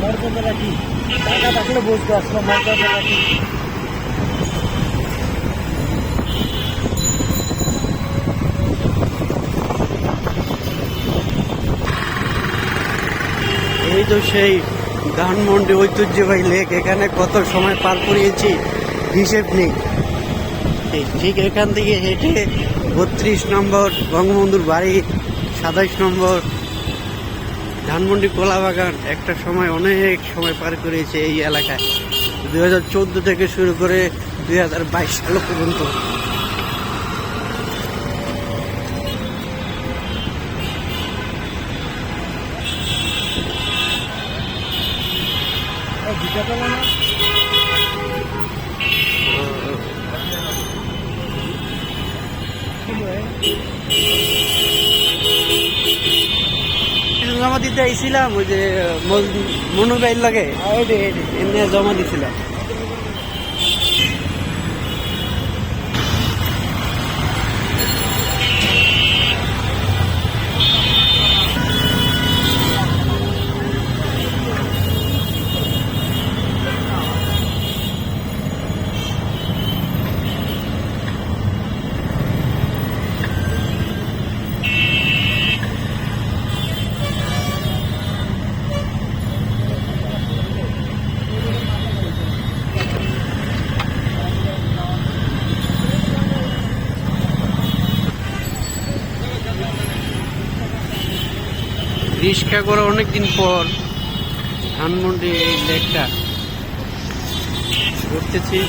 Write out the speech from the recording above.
টাকা থাকলে বুঝতো আসলে মর্যাদাটা কি এই তো সেই ধানমন্ডি ঐতিহ্যবাহী লেক, এখানে কত সময় পার করিয়েছি হিসেব নেই। ঠিক- ঠিক এখান থেকে হেঁটে বত্রিশ নম্বর বঙ্গবন্ধুর বাড়ি, সাতাইশ নম্বর ধানমন্ডি কলা বাগান একটা সময় অনেক সময় পার করেছে এই এলাকায় দুই হাজার থেকে শুরু করে দুই হাজার বাইশ সাল পর্যন্ত কি বলে? জমা দিতে আইছিলাম ওই যে লাগে যে, এই যে। এমনি জমা দিছিলাম রিক্সা করে অনেকদিন পর ধানমন্ডি এই লেকটা ঘুরতেছি।